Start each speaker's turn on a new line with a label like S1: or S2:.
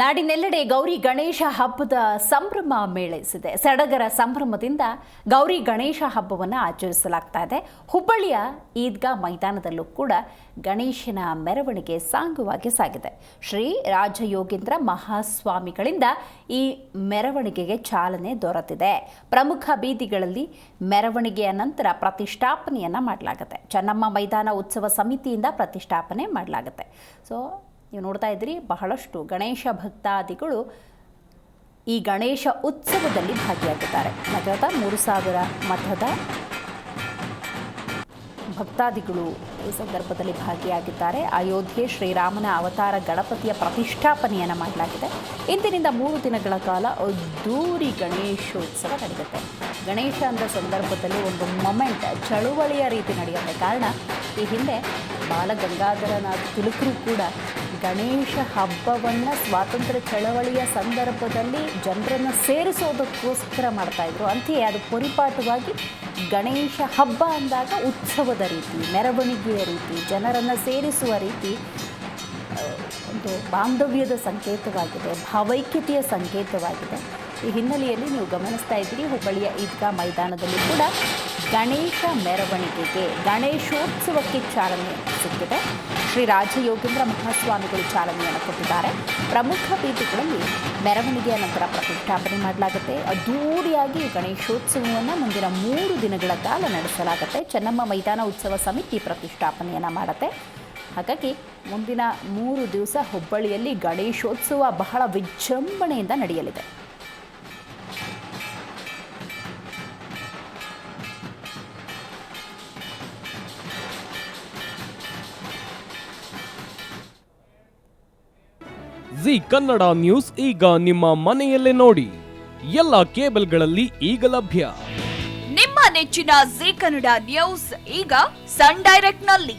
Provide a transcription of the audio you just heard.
S1: ನಾಡಿನೆಲ್ಲೆಡೆ ಗೌರಿ ಗಣೇಶ ಹಬ್ಬದ ಸಂಭ್ರಮ ಮೇಳೈಸಿದೆ. ಸಡಗರ ಸಂಭ್ರಮದಿಂದ ಗೌರಿ ಗಣೇಶ ಹಬ್ಬವನ್ನು ಆಚರಿಸಲಾಗ್ತಾ ಇದೆ. ಹುಬ್ಬಳ್ಳಿಯ ಈದ್ಗಾ ಮೈದಾನದಲ್ಲೂ ಕೂಡ ಗಣೇಶನ ಮೆರವಣಿಗೆ ಸಾಂಗವಾಗಿ ಸಾಗಿದೆ. ಶ್ರೀ ರಾಜಯೋಗೇಂದ್ರ ಮಹಾಸ್ವಾಮಿಗಳಿಂದ ಈ ಮೆರವಣಿಗೆಗೆ ಚಾಲನೆ ದೊರೆತಿದೆ. ಪ್ರಮುಖ ಬೀದಿಗಳಲ್ಲಿ ಮೆರವಣಿಗೆಯ ನಂತರ ಪ್ರತಿಷ್ಠಾಪನೆಯನ್ನು ಮಾಡಲಾಗುತ್ತೆ. ಚೆನ್ನಮ್ಮ ಮೈದಾನ ಉತ್ಸವ ಸಮಿತಿಯಿಂದ ಪ್ರತಿಷ್ಠಾಪನೆ ಮಾಡಲಾಗುತ್ತೆ. ಸೊ ನೀವು ನೋಡ್ತಾ ಇದ್ದೀರಿ, ಬಹಳಷ್ಟು ಗಣೇಶ ಭಕ್ತಾದಿಗಳು ಈ ಗಣೇಶ ಉತ್ಸವದಲ್ಲಿ ಭಾಗಿಯಾಗಿದ್ದಾರೆ. ನಗರದ ಮೂರು ಸಾವಿರ ಮಠದ ಭಕ್ತಾದಿಗಳು ಈ ಸಂದರ್ಭದಲ್ಲಿ ಭಾಗಿಯಾಗಿದ್ದಾರೆ. ಅಯೋಧ್ಯೆ ಶ್ರೀರಾಮನ ಅವತಾರ ಗಣಪತಿಯ ಪ್ರತಿಷ್ಠಾಪನೆಯನ್ನು ಮಾಡಲಾಗಿದೆ. ಇಂದಿನಿಂದ ಮೂರು ದಿನಗಳ ಕಾಲ ಅದ್ದೂರಿ ಗಣೇಶೋತ್ಸವ ನಡೆಯುತ್ತೆ. ಗಣೇಶ ಅಂದ ಸಂದರ್ಭದಲ್ಲಿ ಒಂದು ಮೊಮೆಂಟ್ ಚಳುವಳಿಯ ರೀತಿ ನಡೆಯುತ್ತೆ ಕಾರಣ ಈ ಹಿಂದೆ ಬಾಲಗಂಗಾಧರನಾಥ ತಿಲಕರು ಕೂಡ ಗಣೇಶ ಹಬ್ಬವನ್ನು ಸ್ವಾತಂತ್ರ್ಯ ಚಳವಳಿಯ ಸಂದರ್ಭದಲ್ಲಿ ಜನರನ್ನು ಸೇರಿಸೋದಕ್ಕೋಸ್ಕರ ಮಾಡ್ತಾಯಿದ್ರು ಅಂತೆಯೇ ಅದು ಪರಿಪಾಠವಾಗಿ ಗಣೇಶ ಹಬ್ಬ ಅಂದಾಗ ಉತ್ಸವದ ರೀತಿ, ಮೆರವಣಿಗೆಯ ರೀತಿ, ಜನರನ್ನು ಸೇರಿಸುವ ರೀತಿ ಒಂದು ಬಾಂಧವ್ಯದ ಸಂಕೇತವಾಗಿದೆ, ಭಾವೈಕ್ಯತೆಯ ಸಂಕೇತವಾಗಿದೆ. ಈ ಹಿನ್ನೆಲೆಯಲ್ಲಿ ನೀವು ಗಮನಿಸ್ತಾ ಇದ್ದೀರಿ, ಹುಬ್ಬಳ್ಳಿಯ ಈದ್ಗಾ ಮೈದಾನದಲ್ಲಿ ಕೂಡ ಗಣೇಶ ಮೆರವಣಿಗೆಗೆ ಗಣೇಶೋತ್ಸವಕ್ಕೆ ಚಾಲನೆ ಸಿಕ್ಕಿದೆ. ಶ್ರೀ ರಾಜಯೋಗೇಂದ್ರ ಮಹಾಸ್ವಾಮಿಗಳು ಚಾಲನೆಯನ್ನು ಕೊಟ್ಟಿದ್ದಾರೆ. ಪ್ರಮುಖ ಬೀದಿಗಳಲ್ಲಿ ಮೆರವಣಿಗೆಯ ನಂತರ ಪ್ರತಿಷ್ಠಾಪನೆ ಮಾಡಲಾಗುತ್ತೆ. ಅದ್ದೂರಿಯಾಗಿ ಗಣೇಶೋತ್ಸವವನ್ನು ಮುಂದಿನ ಮೂರು ದಿನಗಳ ಕಾಲ ನಡೆಸಲಾಗುತ್ತೆ. ಚೆನ್ನಮ್ಮ ಮೈದಾನ ಉತ್ಸವ ಸಮಿತಿ ಪ್ರತಿಷ್ಠಾಪನೆಯನ್ನು ಮಾಡುತ್ತೆ. ಹಾಗಾಗಿ ಮುಂದಿನ ಮೂರು ದಿವಸ ಹುಬ್ಬಳ್ಳಿಯಲ್ಲಿ ಗಣೇಶೋತ್ಸವ ಬಹಳ ವಿಜೃಂಭಣೆಯಿಂದ ನಡೆಯಲಿದೆ.
S2: ಜಿ ಕನ್ನಡ ನ್ಯೂಸ್ ಈಗ ನಿಮ್ಮ ಮನೆಯಲ್ಲೇ ನೋಡಿ. ಎಲ್ಲ ಕೇಬಲ್ಗಳಲ್ಲಿ ಈಗ ಲಭ್ಯ.
S3: ನಿಮ್ಮ ನೆಚ್ಚಿನ ಜಿ ಕನ್ನಡ ನ್ಯೂಸ್ ಈಗ ಸನ್ ಡೈರೆಕ್ಟ್ನಲ್ಲಿ